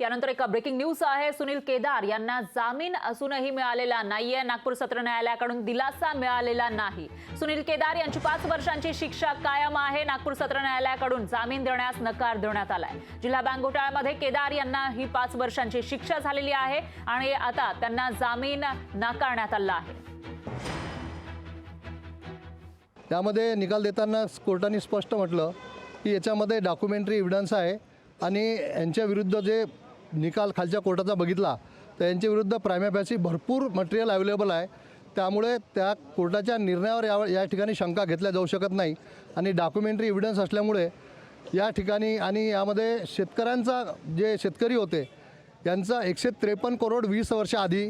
यानंतर एका breaking news आहे. सुनील केदार यांना जामीन असूनही मिळालेला नाहीये. नागपूर सत्र न्यायालयाकडून दिलासा मिळालेला नाही. सुनील केदार यांची पाच वर्षांची शिक्षा कायम आहे. नागपूर सत्र न्यायालयाकडून जामीन देण्यास नकार देण्यात आलाय. जिल्हा बँक घोटाळ्यामध्ये केदार यांना ही पाच वर्षांची शिक्षा झालेली आहे आणि आता त्यांना जामीन नाकारण्यात आला आहे. त्यामध्ये निकाल देताना कोर्टाने स्पष्ट म्हटलं की याच्यामध्ये डॉक्युमेंटरी एव्हिडन्स आहे आणि यांच्या विरुद्ध जे निकाल खालच्या कोर्टाचा बघितला तर यांच्या विरुद्ध प्रायमॅपॅसी भरपूर मटेरियल अवेलेबल आहे. त्यामुळे त्या कोर्टाच्या निर्णयावर या या ठिकाणी शंका घेतल्या जाऊ शकत नाही. आणि डॉक्युमेंटरी एव्हिडन्स असल्यामुळे या ठिकाणी आणि यामध्ये शेतकऱ्यांचा जे शेतकरी होते यांचा एकशे त्रेपन्न करोड वीस वर्ष आधी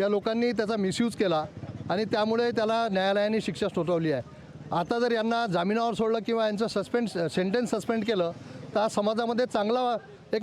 या लोकांनी त्याचा मिसयूज केला आणि त्यामुळे त्याला न्यायालयाने शिक्षा ठोठावली आहे. आता जर यांना जामिनावर सोडलं किंवा यांचं सस्पेंड सेंटेन्स सस्पेंड केलं तर समाजामध्ये चांगला एक